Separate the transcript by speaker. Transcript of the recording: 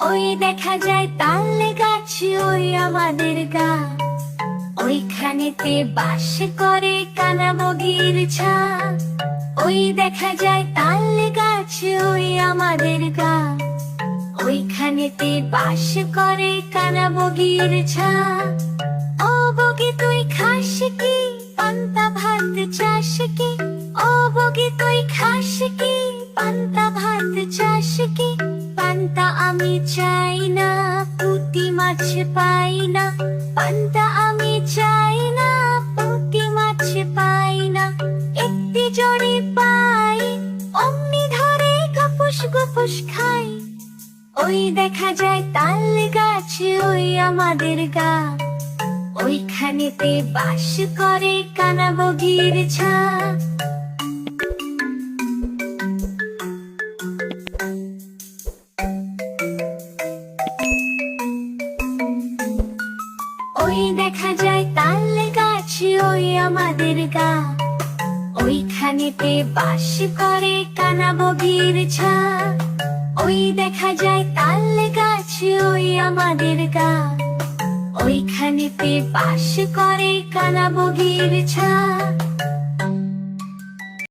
Speaker 1: ওই দেখা যায় তাল গাছ, ওই আমাদের গা। ওইখানেতে বাস করে কানাবগির ছা। ওই দেখা যায় তাল গাছ, ওই আমাদের গা। ওইখানেতে বাস করে কানাবগির ছা। ও বগে, তুই খাস কি? পান্তা ভাত চাস কি? ও বগে, তুই খাস কি? পান্তা ভাত চাস কি? পান্তা আমি চাই না পুঁটি মাছ পাই না। পান্তা আমি চাই না পুঁটি মাছ পাই না। একটি জড়ি পাই, অমনি ধরে গপুস গপুস খাই। ওই দেখা যায় তাল গাছ, ওই আমাদের গা। ওইখানেতে বাস করে কানাবগির ছা। ওই দেখা যায় তাল গাছ, ওই আমাদের গা। ওইখানেতে বাস করে কানা বগির ছা ওই দেখা যায় তাল গাছ, ওই আমাদের গা। ওইখানেতে বাস করে কানা বগির ছা